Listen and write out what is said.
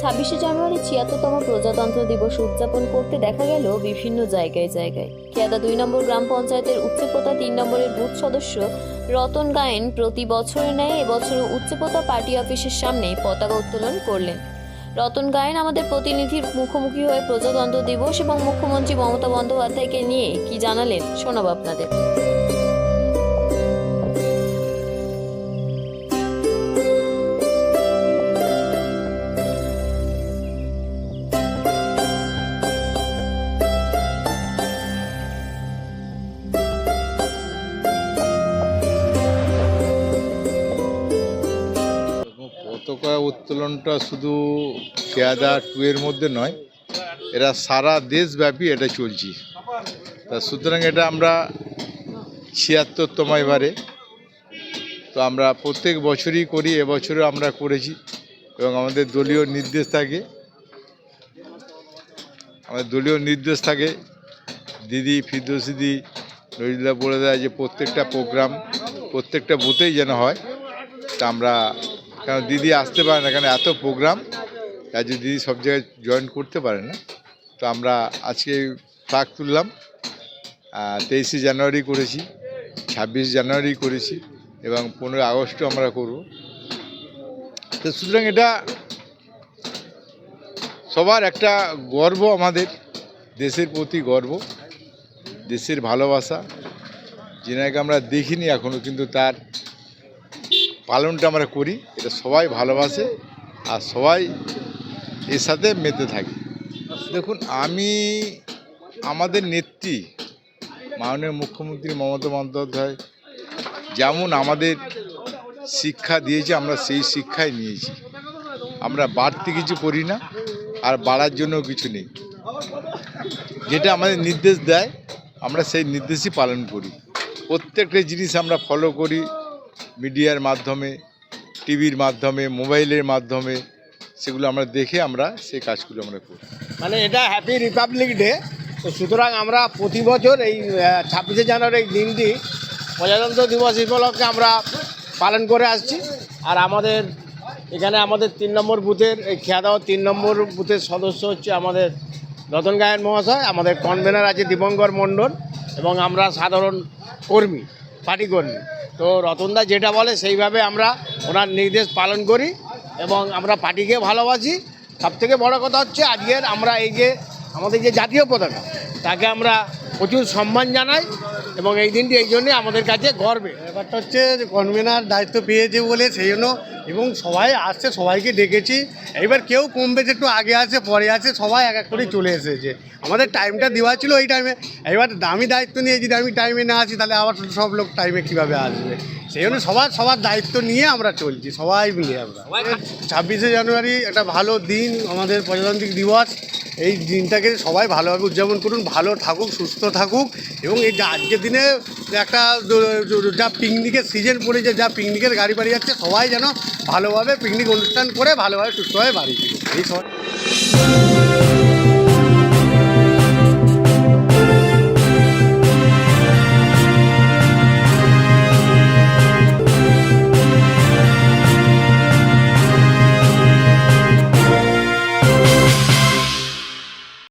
ছাব্বিশে জানুয়ারি ছিয়াত্তরতম প্রজাতন্ত্র দিবস উদযাপন করতে দেখা গেল বিভিন্ন জায়গায় জায়গায়। খেয়াদা দুই নম্বর গ্রাম পঞ্চায়েতের উচ্চপোতা তিন নম্বরের বুথ সদস্য রতন গায়েন প্রতি বছরের ন্যায় এবছরও উচ্চপোতা পার্টি অফিসের সামনে পতাকা উত্তোলন করলেন। রতন গায়েন আমাদের প্রতিনিধির মুখোমুখি হয়ে প্রজাতন্ত্র দিবস এবং মুখ্যমন্ত্রী মমতা বন্দ্যোপাধ্যায়কে নিয়ে কি জানালেন শোনাব আপনাদের। পতাকা উত্তোলনটা শুধু কেয়াদা টু এর মধ্যে নয়, এরা সারা দেশব্যাপী এটা চলছে। তা সুতরাং এটা আমরা ছিয়াত্তরতম এবারে। তো আমরা প্রত্যেক বছরই করি, এবছরও আমরা করেছি এবং আমাদের দলীয় নির্দেশ থাকে। আমাদের দলীয় নির্দেশ থাকে, দিদি ফিরদোসিদি নজরুল্লাহ বলে দেয় যে প্রত্যেকটা প্রোগ্রাম প্রত্যেকটা বুথেই যেন হয়। তা আমরা কারণ দিদি আসতে পারে না, কারণ এত প্রোগ্রাম তাই দিদি সব জায়গায় জয়েন করতে পারে না। তো আমরা আজকে ফ্লাগ তুললাম তেইশে জানুয়ারি করেছি, ছাব্বিশ জানুয়ারি করেছি, এবং পনেরোই আগস্টও আমরা করব। তো সুতরাং এটা সবার একটা গর্ব আমাদের, দেশের প্রতি গর্ব, দেশের ভালোবাসা। যেনাকে আমরা দেখিনি এখনও কিন্তু তার পালনটা আমরা করি, এটা সবাই ভালোবাসে আর সবাই এর সাথে মেতে থাকে। দেখুন, আমি, আমাদের নেত্রী, মাননীয় মুখ্যমন্ত্রী মমতা বন্দ্যোপাধ্যায় যেমন আমাদের শিক্ষা দিয়েছে, আমরা সেই শিক্ষাই নিয়েছি। আমরা বাড়তি কিছু করি না আর বাড়ার জন্য কিছু নেই। যেটা আমাদের নির্দেশ দেয়, আমরা সেই নির্দেশই পালন করি। প্রত্যেকটা জিনিস আমরা ফলো করি। মিডিয়ার মাধ্যমে, টিভির মাধ্যমে, মোবাইলের মাধ্যমে সেগুলো আমরা দেখে আমরা সেই কাজগুলো আমরা করি। মানে এটা হ্যাপি রিপাবলিক ডে তো সুতরাং আমরা প্রতি বছর এই ছাব্বিশে জানুয়ারি দিনটি প্রজাতন্ত্র দিবস উপলক্ষে আমরা পালন করে আসছি। আর আমাদের এখানে আমাদের তিন নম্বর বুথের, এই খেয়াদাও তিন নম্বর বুথের সদস্য হচ্ছে আমাদের রতন গায়ন মহাশয়, আমাদের কনভেনার আছে দীপঙ্কর মণ্ডল এবং আমরা সাধারণ কর্মী, পার্টি কর্মী। তো রতনদা যেটা বলে, সেইভাবে আমরা ওনার নির্দেশ পালন করি এবং আমরা পার্টিকে ভালোবাসি। সবথেকে বড় কথা হচ্ছে, আজকের আমরা এই যে, আমাদের যে জাতীয় পতাকা, তাকে আমরা প্রচুর সম্মান জানাই এবং এই দিনটি এই জন্যে আমাদের কাছে গর্বে। ব্যাপারটা হচ্ছে যে কনভেনার দায়িত্ব পেয়েছে বলে সেই জন্য এবং সবাই আসছে সবাইকে ডেকেছি। এবার কেউ কম বেশি একটু আগে আছে পরে আছে সবাই এক এক করে চলে এসেছে। আমাদের টাইমটা দেওয়া ছিল ওই টাইমে এবার আমি দায়িত্ব নিয়ে যদি আমি টাইমে না আসি তাহলে আবার সব লোক টাইমে কীভাবে আসবে? সেই জন্য সবার সবার দায়িত্ব নিয়ে আমরা চলছি সবাই মিলে আমরা। ছাব্বিশে জানুয়ারি একটা ভালো দিন আমাদের প্রজাতান্ত্রিক দিবস। এই দিনটাকে সবাই ভালোভাবে উদযাপন করুন, ভালো থাকুক, সুস্থ থাকুক এবং এই যে আজকের দিনে একটা যা পিকনিকের সিজন পড়েছে, যা পিকনিকের গাড়ি বাড়ি যাচ্ছে, সবাই যেন ভালোভাবে পিকনিক অনুষ্ঠান করে, ভালোভাবে সুস্থভাবে বাড়ি এই সব